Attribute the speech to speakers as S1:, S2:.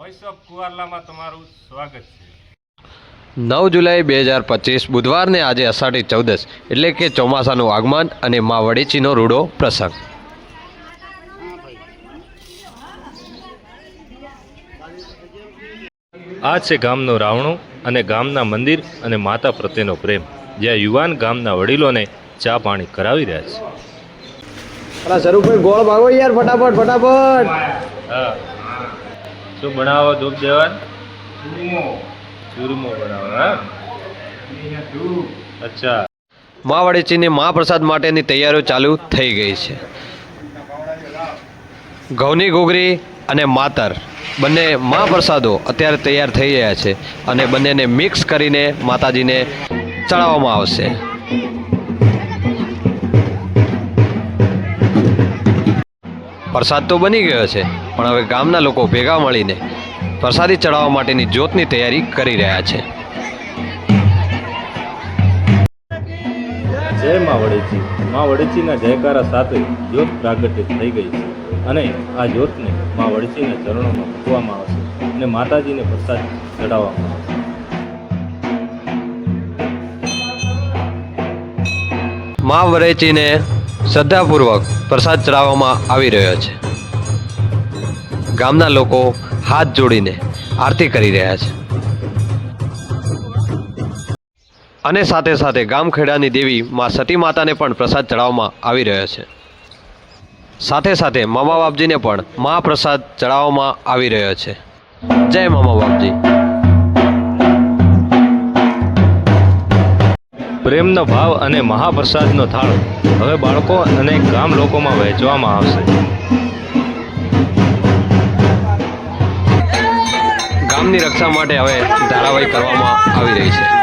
S1: Voice of કુવારલામાં તમારું સ્વાગત છે.
S2: નવ જુલાઈ બે હજાર પચીસ બુધવારને આજે અષાઢી ચૌદસ એટલે કે ચોમાસાનું આગમન અને મા વડેચીનો રૂડો પ્રસંગ.
S1: આ છે ગામનો રાવણો અને ગામના મંદિર અને માતા પ્રત્યેનો પ્રેમ જ્યાં યુવાન ગામના વડીલોને ચા પાણી કરાવી રહ્યા છે.
S2: સ્વરૂપભાઈ ગોળ ભાગો યાર ફટાફટ ફટાફટ.
S1: હા. શું બનાવો ધૂપ દેવાન? ચૂરમો. બનાવો હા? અચ્છા.
S2: મા વડેચીની મહાપ્રસાદ માટેની તૈયારીઓ ચાલુ થઈ ગઈ છે. ઘઉંની ઘૂઘરી અને માતર. બંને મહાપ્રસાદો અત્યારે તૈયાર થઈ રહ્યા છે અને બંનેને મિક્સ કરીને માતાજીને ચડાવવામાં આવશે. પ્રસાદ તો બની ગયો છે પણ હવે ગામના લોકો ભેગા મળીને પ્રસાદી ચડાવવા માટેની જ્યોતની તૈયારી કરી રહ્યા છે.
S1: જય મા વડેચી. મા વડેચીના જયકારા સાથે જ્યોત પ્રાગટ્ય થઈ ગઈ છે અને આ જ્યોતને મા વડેચીના ચરણોમાં મૂકવામાં આવશે અને માતાજીને પ્રસાદ ચડાવવામાં આવશે
S2: મા વરેચીને શ્રદ્ધાપૂર્વક પ્રસાદ ચડાવવામાં આવી રહ્યો છે. ગામના લોકો હાથ જોડીને આરતી કરી રહ્યા છે. અને સાથે સાથે ગામખેડાની દેવી મા સતી માતાને પણ પ્રસાદ ચડાવવામાં આવી રહ્યો છે. સાથે સાથે મામા બાપજીને પણ મહાપ્રસાદ ચડાવવામાં આવી રહ્યો છે. જય મામા બાપજી.
S1: પ્રેમનો ભાવ અને મહાપ્રસાદનો થાળ હવે બાળકો અને ગામ લોકોમાં વહેંચવામાં આવશે.
S2: ગામની રક્ષા માટે હવે ધારાવાહી કરવામાં આવી રહી છે.